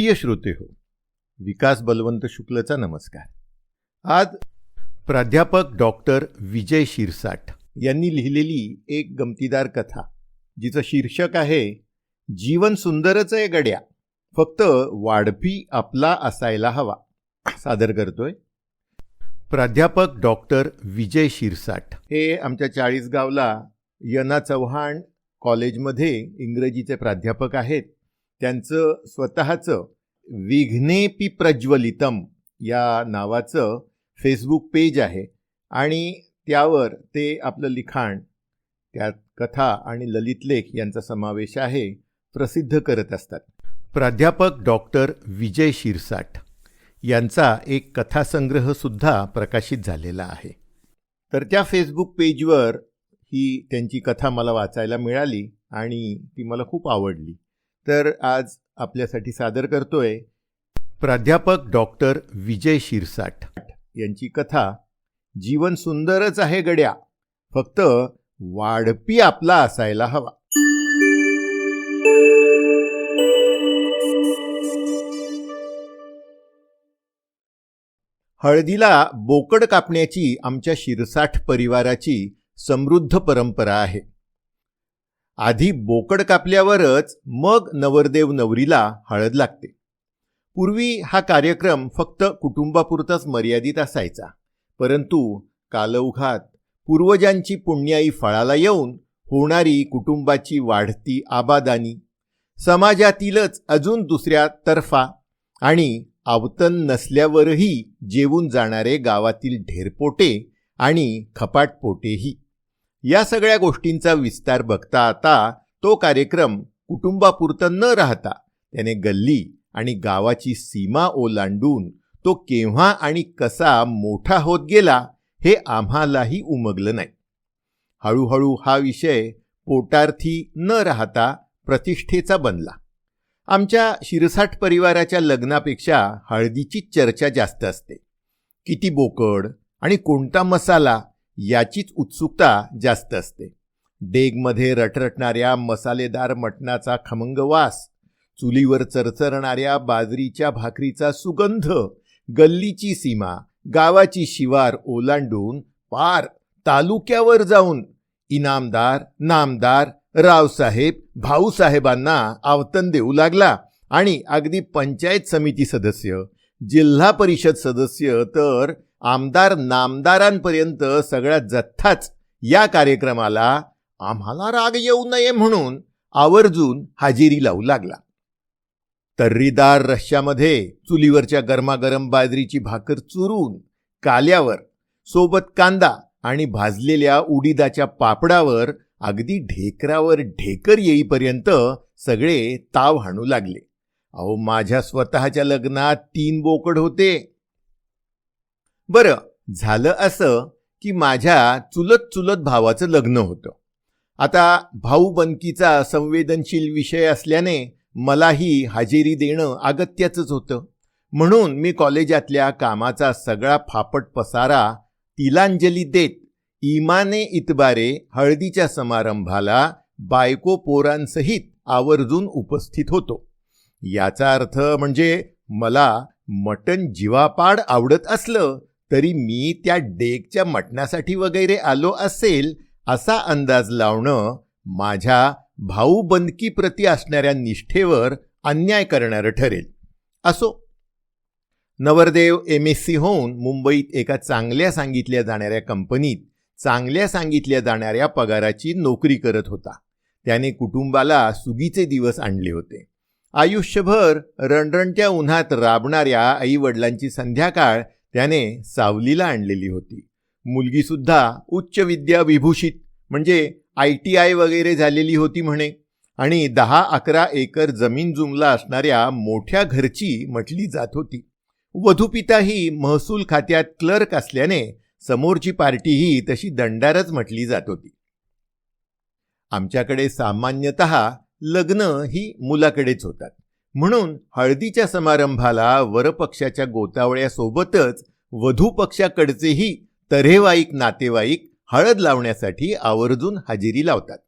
प्रिय श्रोते हो विकास बलवंत शुक्लचा नमस्कार. आज प्राध्यापक डॉक्टर विजय शिरसाट यांनी लिहिलेली एक गमतीदार कथा जिचं शीर्षक आहे जीवन सुंदरच आहे गड्या फक्त वाढपी आपला असायला हवा. सादर करतोय. प्राध्यापक डॉक्टर विजय शिरसाट हे आमच्या चाळीसगावला यना चव्हाण कॉलेजमध्ये इंग्रजीचे प्राध्यापक आहेत. त्यांचं स्वतःचं विघ्नेपी प्रज्वलितम या नावाचं फेसबुक पेज आहे. आणि त्यावर ते आपलं लिखाण त्यात कथा आणि ललितलेख यांचा समावेश आहे प्रसिद्ध करत असतात. प्राध्यापक डॉक्टर विजय शिरसाट यांचा एक कथासंग्रहसुद्धा प्रकाशित झालेला आहे. तर त्या फेसबुक पेजवर ही त्यांची कथा मला वाचायला मिळाली आणि ती मला खूप आवडली. तर आज आपल्यासाठी सादर करतोय प्राध्यापक डॉक्टर विजय शिरसाट. यांची कथा जीवन सुंदरच आहे गड्या फक्त वाढपी आपला असायला हवा. हळदीला बोकड कापण्याची आमच्या शिरसाठ परिवाराची समृद्ध परंपरा आहे. आधी बोकड कापल्यावरच मग नवरदेव नवरीला हळद लागते. पूर्वी हा कार्यक्रम फक्त कुटुंबापुरताच मर्यादित असायचा. परंतु कालौघात पूर्वजांची पुण्याई फळाला येऊन होणारी कुटुंबाची वाढती आबादानी समाजातीलच अजून दुसऱ्या तर्फा आणि आवतन नसल्यावरही जेवून जाणारे गावातील ढेरपोटे आणि खपाटपोटेही या सगळ्या गोष्टींचा विस्तार बघता आता तो कार्यक्रम कुटुंबापुरतं न राहता त्याने गल्ली आणि गावाची सीमा ओलांडून तो केव्हा आणि कसा मोठा होत गेला हे आम्हालाही उमगलं नाही. हळूहळू हा विषय पोटार्थी न राहता प्रतिष्ठेचा बनला. आमच्या शिरसाठ परिवाराच्या लग्नापेक्षा हळदीची चर्चा जास्त असते. किती बोकड आणि कोणता मसाला याचीच उत्सुकता जास्त असते. डेगमध्ये रटरटणाऱ्या मसालेदार मटणाचा खमंग वास चुलीवर चरचरणाऱ्या बाजरीच्या भाकरीचा सुगंध गल्लीची सीमा गावाची शिवार ओलांडून पार तालुक्यावर जाऊन इनामदार नामदार रावसाहेब भाऊसाहेबांना आवतन देऊ लागला आणि अगदी पंचायत समिती सदस्य जिल्हा परिषद सदस्य तर आमदार नामदारांपर्यंत सगळ्या जथ्थाच या कार्यक्रमाला आम्हाला राग येऊ नये म्हणून आवर्जून हाजेरी लावू लागला. तर्रीदार रश्यामध्ये चुलीवरच्या गरमागरम बाजरीची भाकर चुरून काल्यावर सोबत कांदा आणि भाजलेल्या उडीदाच्या पापडावर अगदी ढेकरावर ढेकर येईपर्यंत सगळे ताव हाणू लागले. अहो माझ्या स्वतःच्या लग्नात तीन बोकड होते. बरं झालं असं की माझ्या चुलत चुलत भावाचं लग्न होतं. आता भाऊ बनकीचा संवेदनशील विषय असल्याने मलाही हजेरी देणं अगत्याचंच होतं. म्हणून मी कॉलेजातल्या कामाचा सगळा फापट पसारा तिलांजली देत इमाने इतबारे हळदीच्या समारंभाला बायको पोरांसहित आवर्जून उपस्थित होतो. याचा अर्थ म्हणजे मला मटण जीवापाड आवडत असलं तरी मी त्या डेकच्या मटणासाठी वगैरे आलो असेल असा अंदाज लावणं माझ्या भाऊबंदकीप्रती असणाऱ्या निष्ठेवर अन्याय करणारं ठरेल. असो. नवरदेव एम एस सी होऊन मुंबईत एका चांगल्या सांगितल्या जाणाऱ्या कंपनीत चांगल्या सांगितल्या जाणाऱ्या पगाराची नोकरी करत होता. त्याने कुटुंबाला सुगीचे दिवस आणले होते. आयुष्यभर रणरणत्या उन्हात राबणाऱ्या आई वडिलांची संध्याकाळ त्याने सावलीला आणलेली होती. मुलगीसुद्धा उच्च विद्या विभूषित म्हणजे आय टी आय वगैरे झालेली होती म्हणे. आणि दहा अकरा एकर जमीन जुमला असणाऱ्या मोठ्या घरची म्हटली जात होती. वधूपिताही महसूल खात्यात क्लर्क असल्याने समोरची पार्टीही तशी दंडारच म्हटली जात होती. आमच्याकडे सामान्यतः लग्न ही मुलाकडेच होतात. म्हणून हळदीच्या समारंभाला वरपक्षाच्या गोतावळ्यासोबतच वधूपक्षाकडचेही तऱ्हेवाईक नातेवाईक हळद लावण्यासाठी आवर्जून हजेरी लावतात.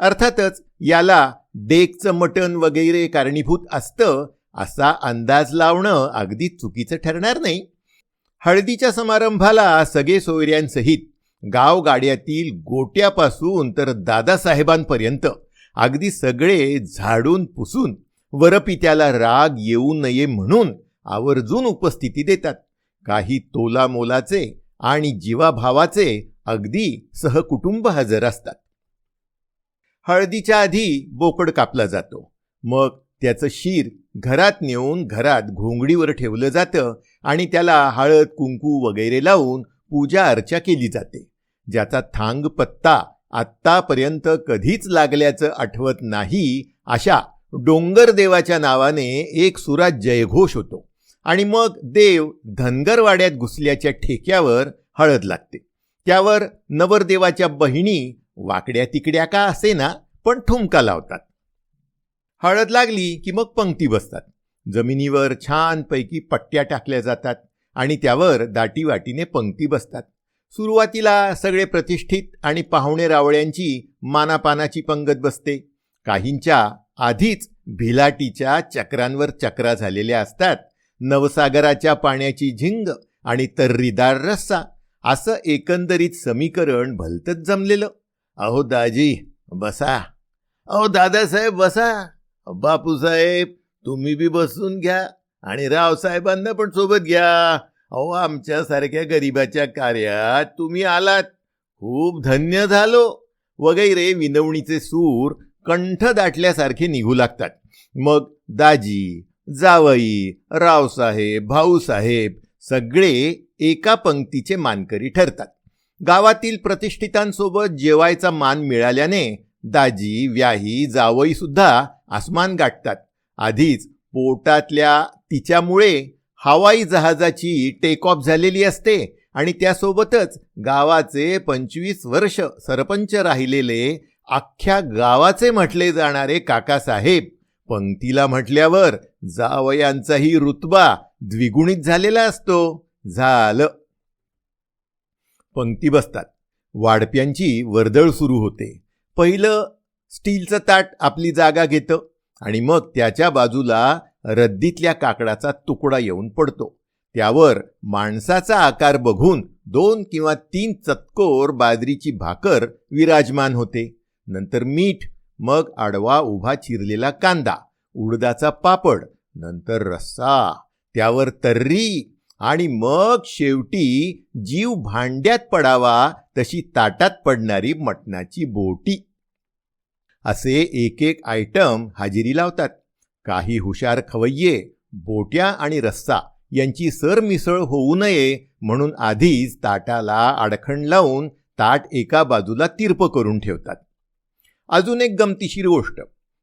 अर्थातच याला डेकचं मटण वगैरे कारणीभूत असतं असा अंदाज लावणं अगदी चुकीचं ठरणार नाही. हळदीच्या समारंभाला सगळे सोयऱ्यांसहित गावगाड्यातील गोट्यापासून तर दादासाहेबांपर्यंत अगदी सगळे झाडून पुसून वरपित्याला राग येऊ नये म्हणून आवर्जून उपस्थिती देतात. काही तोलामोलाचे आणि जीवाभावाचे अगदी सहकुटुंब हजर असतात. हळदीच्या आधी बोकड कापला जातो. मग त्याचं शीर घरात नेऊन घरात घोंगडीवर ठेवलं जातं आणि त्याला हळद कुंकू वगैरे लावून पूजा अर्चा केली जाते. ज्याचा थांग पत्ता आत्तापर्यंत कधीच लागल्याचं आठवत नाही अशा डोंगर देवाच्या नावाने एक सुरात जयघोष होतो. आणि मग देव धनगरवाड्यात घुसल्याच्या ठेक्यावर हळद लागते. त्यावर नवरदेवाच्या बहिणी वाकड्या तिकड्या का असेना पण ठुमका लावतात. हळद लागली की मग पंक्ती बसतात. जमिनीवर छानपैकी पट्ट्या टाकल्या जातात आणि त्यावर दाटीवाटीने पंक्ती बसतात. सुरुवातीला सगळे प्रतिष्ठित आणि पाहुणे रावळ्यांची मानापानाची पंगत बसते. काहींच्या आधीच भिलाटीच्या चक्रांवर चक्रा झालेल्या असतात. नवसागराच्या पाण्याची झिंग आणि तर्रीदार रस्सा असं एकंदरीत समीकरण भलतच जमलेलं. अहो दाजी बसा. अहो दादासाहेब बसा. बापूसाहेब तुम्ही बी बसून घ्या आणि रावसाहेबांना पण सोबत घ्या. अहो आमच्यासारख्या गरिबाच्या कार्यात तुम्ही आलात. खूप धन्य झालो. वगैरे विनवणीचे सूर कंठ दाटल्यासारखे निघू लागतात. मग दाजी जावई रावसाहेब भाऊसाहेब सगळे एका पंक्तीचे मानकरी ठरतात. गावातील प्रतिष्ठितांसोबत जेवायचा मान मिळाल्याने दाजी व्याही जावईसुद्धा आसमान गाठतात. आधीच पोटातल्या तिच्यामुळे हवाई जहाजाची टेक ऑफ झालेली असते आणि त्यासोबतच गावाचे पंचवीस वर्ष सरपंच राहिलेले अख्ख्या गावाचे म्हटले जाणारे काकासाहेब पंक्तीला म्हटल्यावर जावयांचाही रुतबा द्विगुणित झालेला असतो. झालं. पंक्ती बसतात. वाढप्यांची वर्दळ सुरू होते. पहिलं स्टीलचं ताट आपली जागा घेतं आणि मग त्याच्या बाजूला रद्दीतल्या काकडाचा तुकडा येऊन पडतो. त्यावर माणसाचा आकार बघून दोन किंवा तीन चतकोर बाजरीची भाकर विराजमान होते. नंतर मीठ मग आडवा उभा चिरलेला कांदा उडदाचा पापड नंतर रस्सा त्यावर तर्री आणि मग शेवटी जीव भांड्यात पडावा तशी ताटात पडणारी मटणाची बोटी. असे एक एक आयटम हाजिरी लावतात. काही हुशार खवय्ये बोट्या आणि रस्सा यांची सरमिसळ होऊ नये म्हणून आधीच ताटाला आडखण लावून ताट एका बाजूला तिरप करून ठेवतात. अजून एक गमतीशीर गोष्ट.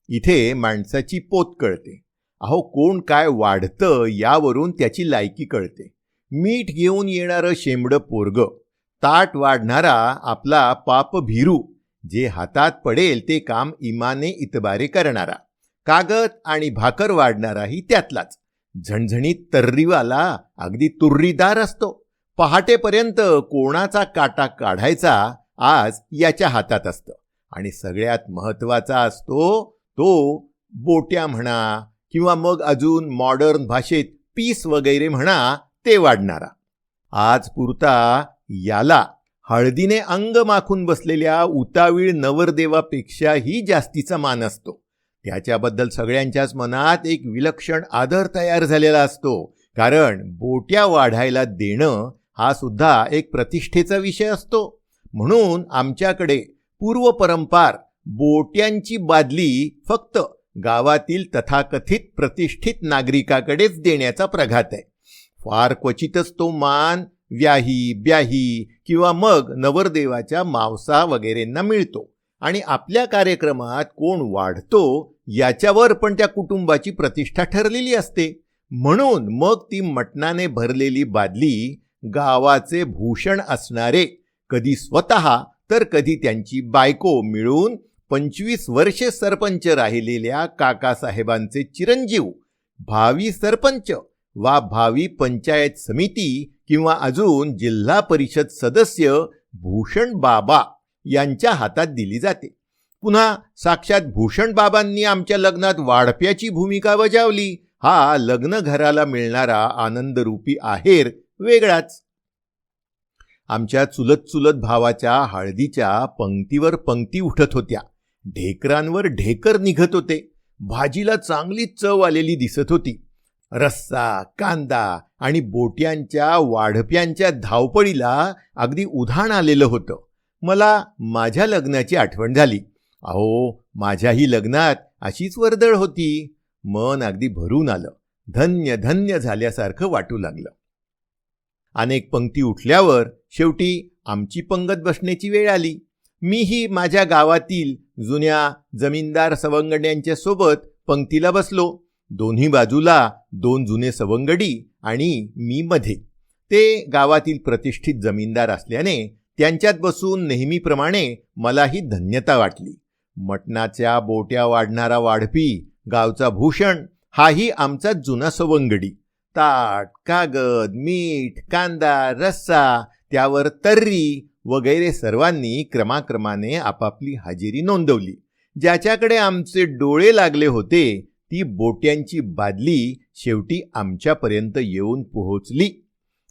इथे माणसाची पोत कळते. अहो कोण काय वाढतं यावरून त्याची लायकी कळते. मीठ घेऊन येणारं शेंबडं पोरग. ताट वाढणारा आपला पाप भिरू. जे हातात पडेल ते काम इमाने इतबारे करणारा. कागद आणि भाकर वाढणाराही त्यातलाच. झणझणीत तर्रीवाला अगदी तुर्रीदार असतो. पहाटेपर्यंत कोणाचा काटा काढायचा आज याच्या हातात असतं. आणि सगळ्यात महत्त्वाचा असतो तो बोट्या म्हणा किंवा मग अजून मॉडर्न भाषेत पीस वगैरे म्हणा ते वाढणारा. आज पुरता याला हळदीने अंग माखून बसलेल्या उतावीळ नवरदेवापेक्षाही जास्तीचा मान असतो. त्याच्याबद्दल सगळ्यांच्याच मनात एक विलक्षण आदर तयार झालेला असतो. कारण बोट्या वाढायला देणं हा सुद्धा एक प्रतिष्ठेचा विषय असतो. म्हणून आमच्याकडे पूर्वपरंपार बोट्यांची बादली फक्त गावातील तथाकथित प्रतिष्ठित नागरिकाकडेच देण्याचा प्रघात आहे. फार क्वचितच तो मान व्याही ब्याही किंवा मग नवरदेवाच्या मावसा वगैरेंना मिळतो आणि आपल्या कार्यक्रमात कोण वाढतो याच्यावर पण त्या कुटुंबाची प्रतिष्ठा ठरलेली असते. म्हणून मग ती मटणाने भरलेली बादली गावाचे भूषण असणारे कधी स्वतः तर कधी त्यांची बायको मिळून पंचवीस वर्षे सरपंच राहिलेल्या काकासाहेबांचे चिरंजीव भावी सरपंच वा भावी पंचायत समिती किंवा अजून जिल्हा परिषद सदस्य भूषण बाबा यांच्या हातात दिली जाते. पुन्हा साक्षात भूषण बाबांनी आमच्या लग्नात वाढप्याची भूमिका बजावली. हा लग्न घराला मिळणारा आनंदरूपी आहेर वेगळाच. आमच्या चुलत चुलत भावाच्या हळदीच्या पंक्तीवर पंक्ती उठत होत्या. ढेकरांवर ढेकर निघत होते. भाजीला चांगली चव आलेली दिसत होती. रस्सा कांदा आणि बोट्यांच्या वाढप्यांच्या धावपळीला अगदी उधाण आलेलं होतं. मला माझ्या लग्नाची आठवण झाली. अहो माझ्याही लग्नात अशीच वर्दळ होती. मन अगदी भरून आलं. धन्य धन्य झाल्यासारखं वाटू लागलं. अनेक पंक्ती उठल्यावर शेवटी आमची पंगत बसण्याची वेळ आली. मीही माझ्या गावातील जुन्या जमीनदार सवंगड्यांच्या सोबत पंक्तीला बसलो. दोन्ही बाजूला दोन जुने सवंगडी आणि मी मध्ये. ते गावातील प्रतिष्ठित जमीनदार असल्याने त्यांच्यात बसून नेहमीप्रमाणे मलाही धन्यता वाटली. मटणाच्या बोट्या वाढणारा वाढपी गावचा भूषण हाही आमचा जुना सवंगडी. ताट कागद मीठ कांदा रस्सा त्यावर तर्री वगैरे सर्वांनी क्रमाक्रमाने आपापली हजेरी नोंदवली. ज्याच्याकडे आमचे डोळे लागले होते ती बोट्यांची बादली शेवटी आमच्यापर्यंत येऊन पोहोचली.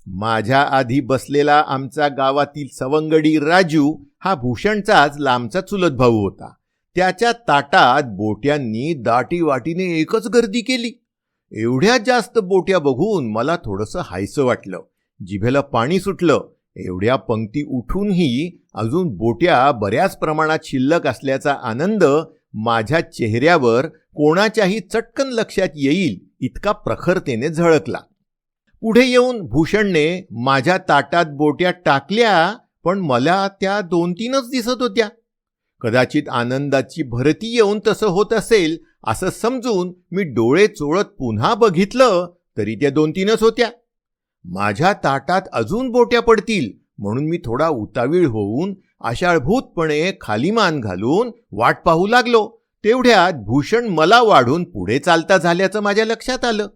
माझ्या आधी बसलेला आमचा गावातील सवंगडी राजू हा भूषणचाच लांबचा चुलत भाऊ होता. त्याच्या ताटात बोट्यांनी दाटीवाटीने एकच गर्दी केली. एवढ्या जास्त बोट्या बघून मला थोडंसं हायसं वाटलं. जिभेला पाणी सुटलं. एवढ्या पंक्ती उठूनही अजून बोट्या बऱ्याच प्रमाणात शिल्लक असल्याचा आनंद माझ्या चेहऱ्यावर कोणाच्याही चटकन लक्षात येईल इतका प्रखरतेने झळकला. पुढे येऊन भूषणने माझ्या ताटात बोट्या टाकल्या पण मला त्या दोन तीनच दिसत होत्या. कदाचित आनंदाची भरती येऊन तसं होत असेल असं समजून मी डोळे चोळत पुन्हा बघितलं तरी त्या दोन तीनच होत्या. माझ्या ताटात अजून बोट्या पडतील म्हणून मी थोडा उतावीळ होऊन आशाळभूतपणे खाली मान घालून वाट पाहू लागलो. तेवढ्यात भूषण मला वाढून पुढे चालता झाल्याचं माझ्या लक्षात आलं.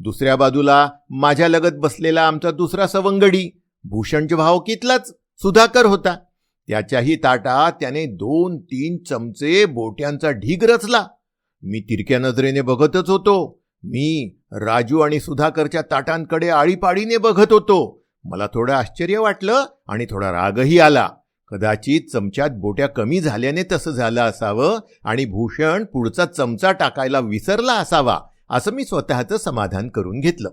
दुसऱ्या बाजूला माझ्या लगत बसलेला आमचा दुसरा सवंगडी भूषणच्या भावकीतलाच सुधाकर होता. त्याच्याही ताटात त्याने दोन तीन चमचे बोट्यांचा ढीग रचला. मी तिरक्या नजरेने बघतच होतो. मी राजू आणि सुधाकरच्या ताटांकडे आळीपाळीने बघत होतो. मला थोडं आश्चर्य वाटलं आणि थोडा रागही आला. कदाचित चमच्यात बोट्या कमी झाल्याने तसं झालं असावं आणि भूषण पुढचा चमचा टाकायला विसरला असावा असं मी स्वतःचं समाधान करून घेतलं.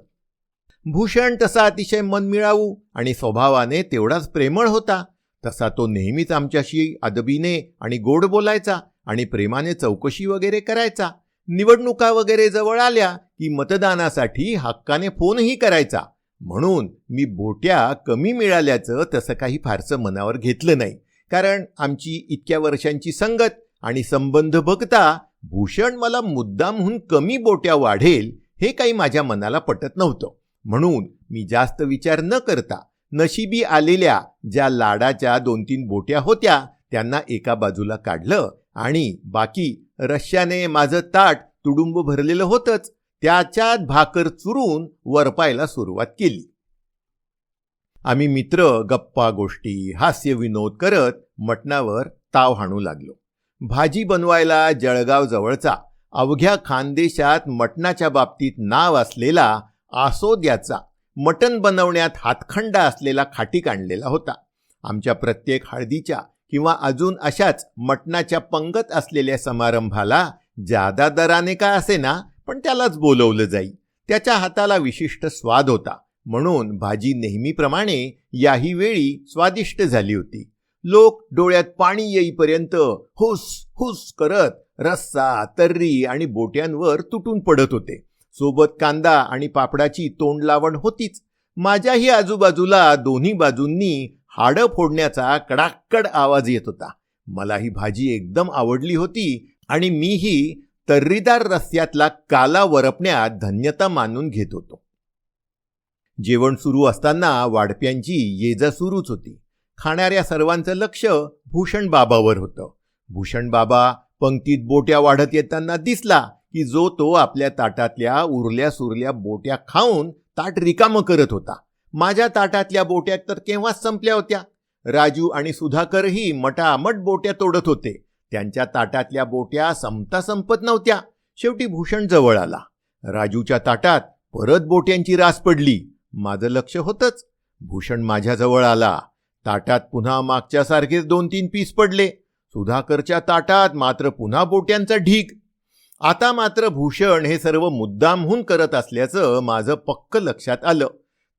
भूषण तसा अतिशय मनमिळावू आणि स्वभावाने तेवढाच प्रेमळ होता. तसा तो नेहमीच आमच्याशी अदबीने आणि गोड बोलायचा. आणि प्रेमाने चौकशी वगैरे करायचा. निवडणुका वगैरे जवळ आल्या की मतदानासाठी हक्काने फोनही करायचा. म्हणून मी बोट्या कमी मिळाल्याचं तसं काही फारसं मनावर घेतलं नाही. कारण आमची इतक्या वर्षांची संगत आणि संबंध बघता भूषण मला मुद्दामहून कमी बोट्या वाढेल हे काही माझ्या मनाला पटत नव्हतं. म्हणून मी जास्त विचार न करता नशिबी आलेल्या ज्या लाडाच्या दोन तीन बोट्या होत्या त्यांना एका बाजूला काढलं आणि बाकी रश्याने माझं ताट तुडुंब भरलेलं होतंच त्याच्यात भाकर चुरून वरपायला सुरुवात केली. आम्ही मित्र गप्पा गोष्टी हास्य विनोद करत मटणावर ताव हाणू लागलो. भाजी बनवायला जळगाव जवळचा अवघ्या खानदेशात मटणाच्या बाबतीत नाव असलेला आसोद्याचा मटण बनवण्यात हातखंडा असलेला खाटीक आणलेला होता. आमच्या प्रत्येक हळदीच्या किंवा अजून अशाच मटणाच्या पंगत असलेल्या समारंभाला जादा दराने का असे ना पण त्यालाच बोलवलं जाई. त्याच्या हाताला विशिष्ट स्वाद होता. म्हणून भाजी नेहमीप्रमाणे याही वेळी स्वादिष्ट झाली होती. लोक डोळ्यात पाणी येईपर्यंत हुस हुस करत रस्सा तर्री आणि बोट्यांवर तुटून पडत होते. सोबत कांदा आणि पापडाची तोंड लावण होतीच. माझ्याही आजूबाजूला दोन्ही बाजूंनी हाडं फोडण्याचा कडाक्कड आवाज येत होता. मला ही भाजी एकदम आवडली होती आणि मीही तर्रीदार रस्त्यातला काला वरपण्यात धन्यता मानून घेत होतो. जेवण सुरू असताना वाढप्यांची ये जा सुरूच होती. खाणाऱ्या सर्वांचं लक्ष भूषण बाबावर होतं. भूषण बाबा पंक्तीत बोट्या वाढत येताना दिसला की जो तो आपल्या ताटातल्या उरल्या सुरल्या बोट्या खाऊन ताट रिकामं करत होता. माझ्या ताटातल्या बोट्या तर केव्हाच संपल्या होत्या. राजू आणि सुधाकरही मटामट बोट्या तोडत होते. त्यांच्या ताटातल्या बोट्या संपता संपत नव्हत्या. शेवटी भूषण जवळ आला. राजूच्या ताटात परत बोट्यांची रास पडली. माझं लक्ष होतंच. भूषण माझ्याजवळ आला. ताटात पुन्हा मागच्यासारखेच दोन तीन पीस पडले. सुधाकरच्या ताटात मात्र पुन्हा बोट्यांचा ढीग. आता मात्र भूषण हे सर्व मुद्दामहून करत असल्याचं माझं पक्क लक्षात आलं.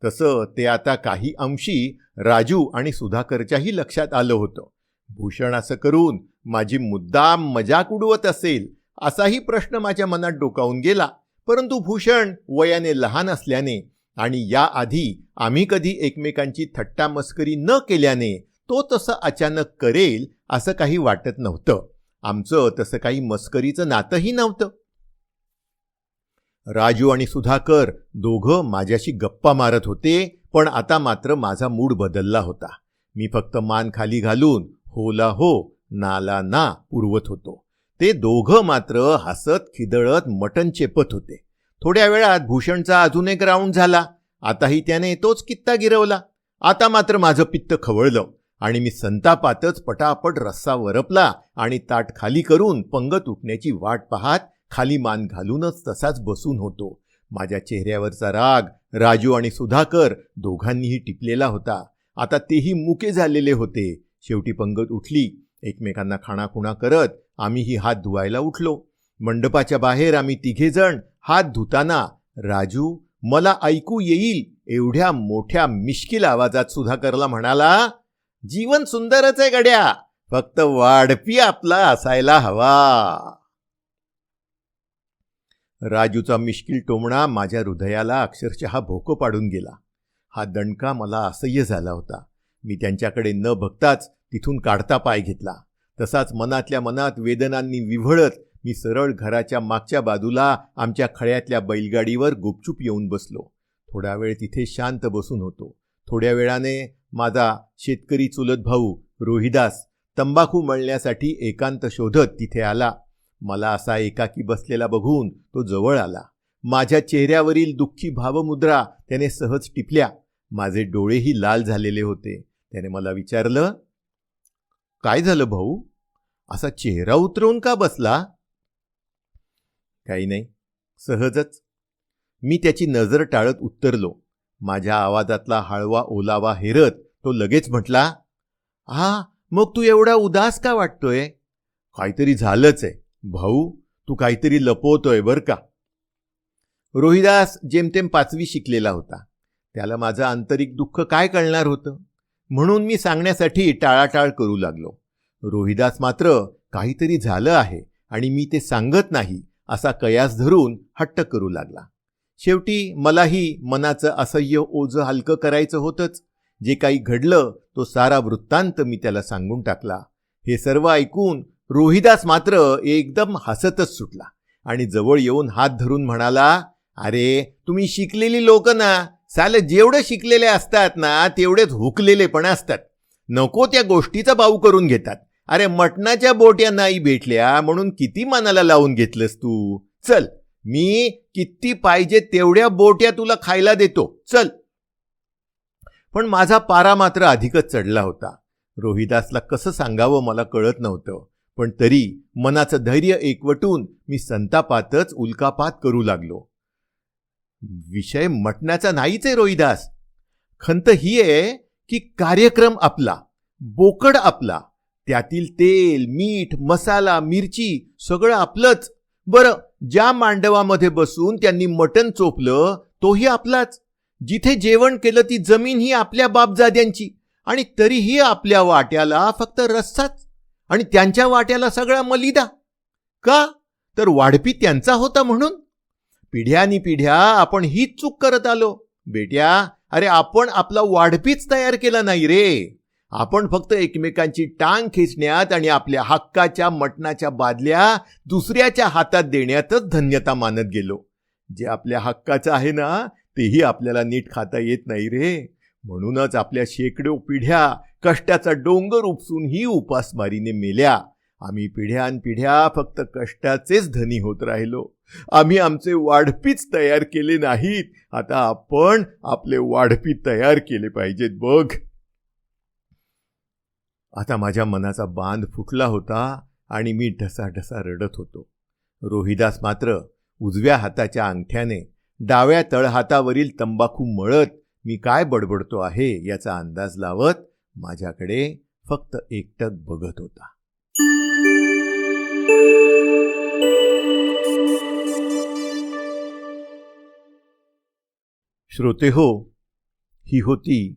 तसं ते आता काही अंशी राजू आणि सुधाकरच्याही लक्षात आलं होतं. भूषण असं करून माझी मुद्दाम मजाक उडवत असेल असाही प्रश्न माझ्या मनात डोकावून गेला. परंतु भूषण वयाने लहान असल्याने आणि याआधी आम्ही कधी एकमेकांची थट्टा मस्करी न केल्याने तो तसं अचानक करेल असं काही वाटत नव्हतं. आमचं तसं काही मस्करीचं नातंही नव्हतं. राजू आणि सुधाकर दोघं माझ्याशी गप्पा मारत होते पण आता मात्र माझा मूड बदलला होता. मी फक्त मान खाली घालून होला हो नाला ना पुरवत होतो. ते दोघं मात्र हसत खिदळत मटण चेपत होते. थोड्या वेळात भूषणचा अजून एक राऊंड झाला. आताही त्याने तोच कित्ता गिरवला. आता मात्र माझं पित्त खवळलं आणि मी संतापातच पटापट रस्सा वरपला आणि ताट खाली करून पंगत उठण्याची वाट पाहत खाली मान घालूनच तसाच बसून होतो. माझ्या चेहऱ्यावरचा राग राजू आणि सुधाकर दोघांनीही टिपलेला होता. आता तेही मुके झालेले होते. शेवटी पंगत उठली. एकमेकांना खाणाखुणा करत आम्हीही हात धुवायला उठलो. मंडपाच्या बाहेर आम्ही तिघेजण हात धुताना राजू मला ऐकू येईल एवढ्या मोठ्या मिश्किल आवाजात सुधाकरला म्हणाला जीवन सुंदरच आहे गड्या फक्त वाढपी आपला असायला हवा. राजूचा मिश्किल टोमणा माझ्या हृदयाला अक्षरशः भोकं पाडून गेला. हा दणका मला असह्य झाला होता. मी त्यांच्याकडे न बघताच तिथून काढता पाय घेतला. तसाच मनातल्या मनात वेदनांनी विव्हळत मी सरळ घराच्या मागच्या बाजूला आमच्या खळ्यातल्या बैलगाडीवर गुपचूप येऊन बसलो. थोडा वेळ तिथे शांत बसून होतो. थोड्या वेळाने माझा शेतकरी चुलत भाऊ रोहिदास तंबाखू मळण्यासाठी एकांत शोधत तिथे आला. मला असा एकाकी बसलेला बघून तो जवळ आला. माझ्या चेहऱ्यावरील दुःखी भावमुद्रा त्याने सहज टिपल्या. माझे डोळेही लाल झालेले होते. त्याने मला विचारलं काय झालं भाऊ? असा चेहरा उतरवून का बसला? काही नाही. सहजच. मी त्याची नजर टाळत उत्तरलो. माझ्या आवाजातला हळवा ओलावा हेरत तो लगेच म्हटला हा मग तू एवढा उदास का वाटतोय? काहीतरी झालंच आहे. भाऊ तू काहीतरी लपवतोय बर का? रोहिदास जेमतेम पाचवी शिकलेला होता. त्याला माझं आंतरिक दुःख काय कळणार होतं? म्हणून मी सांगण्यासाठी टाळाटाळ करू लागलो. रोहिदास मात्र काहीतरी झालं आहे आणि मी ते सांगत नाही असा कयास धरून हट्ट करू लागला. शेवटी मलाही मनाचं असह्य ओझं हलकं करायचं होतंच. जे काही घडलं तो सारा वृत्तांत मी त्याला सांगून टाकला. हे सर्व ऐकून रोहिदास मात्र एकदम हसतच सुटला आणि जवळ येऊन हात धरून म्हणाला अरे तुम्ही शिकलेली लोक ना साले जेवढे शिकलेले असतात ना तेवढेच हुकलेले पण असतात. नको त्या गोष्टीचा बाऊ करून घेतात. अरे मटणाच्या बोट्या नाही भेटल्या म्हणून किती मनाला लावून घेतलंस तू? चल मी किती पाहिजे तेवढ्या बोट्या तुला खायला देतो. चल. पण माझा पारा मात्र अधिकच चढला होता. रोहिदासला कसं सांगावं मला कळत नव्हतं. पण तरी मनाचं धैर्य एकवटून मी संतापातच उल्कापात करू लागलो. विषय मटण्याचा नाहीच आहे रोहिदास. खंत ही आहे की कार्यक्रम आपला बोकड आपला त्यातील तेल मीठ मसाला मिरची सगळं आपलंच. बरं ज्या मांडवामध्ये बसून त्यांनी मटण चोपलं तोही आपलाच. जिथे जेवण केलं ती जमीन ही आपल्या बापजाद्यांची आणि तरीही आपल्या वाट्याला फक्त रस्साच. आणि त्यांच्या वाट्याला सगळा मलिदा. का? तर वाढपी त्यांचा होता म्हणून. पिढ्यानी पिढ्या आपण हीच चूक करत आलो. बेट्या अरे आपण आपला वाढपीच तयार केला नाही रे. आपण फक्त एकमेकांची टांग खेचण्यात आणि आपल्या हक्काच्या मटणाच्या बादल्या दुसऱ्याच्या हातात देण्यातच धन्यता मानत गेलो. जे आपल्या हक्काचं आहे ना तेही आपल्याला नीट खाता येत नाही रे. म्हणूनच आपल्या शेकडो पिढ्या कष्टाचा डोंगर उपसून ही उपासमारीने मेल्या. आम्ही पिढ्यानपिढ्या फक्त कष्टाचेच धनी होत राहिलो. आम्ही आमचे वाढपीच तयार केले नाहीत. आता आपण आपले वाढपी तयार केले पाहिजेत बघ. आता माझ्या मनाचा बांध फुटला होता आणि मी ढसा ढसा रडत होतो. रोहिदास मात्र उजव्या हाताच्या अंगठ्याने डाव्या तळहातावरील तंबाखू मळत मी काय बडबडतो आहे याचा अंदाज लावत माझ्याकडे फक्त एकटक बघत होता. श्रोते हो ही होती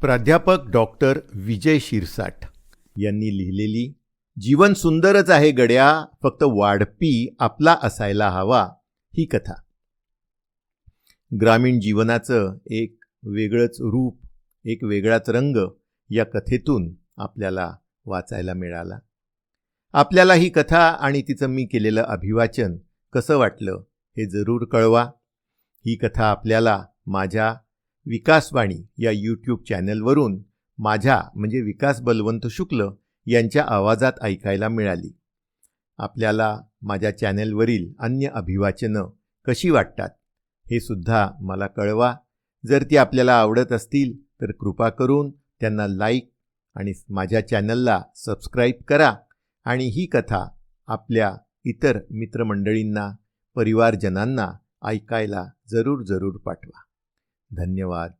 प्राध्यापक डॉक्टर विजय शिरसाट यांनी लिहिलेली जीवन सुंदरच आहे गड्या फक्त वाढपी आपला असायला हवा ही कथा. ग्रामीण जीवनाचं एक वेगळंच रूप एक वेगळाच रंग या कथेतून आपल्याला वाचायला मिळाला. आपल्याला ही कथा आणि तिचं मी केलेलं अभिवाचन कसं वाटलं हे जरूर कळवा. ही कथा आपल्याला माझ्या विकासवाणी या यूट्यूब चॅनलवरून माझ्या म्हणजे विकास बलवंत शुक्ल यांच्या आवाजात ऐकायला मिळाली. आपल्याला माझ्या चॅनेलवरील अन्य अभिवाचनं कशी वाटतात हे सुद्धा मला कळवा. जर ती आपल्याला आवडत असतील तर कृपा करून त्यांना लाईक आणि माझ्या चॅनलला सबस्क्राईब करा आणि ही कथा आपल्या इतर मित्रमंडळींना परिवारजनांना ऐकायला जरूर जरूर पाठवा. धन्यवाद.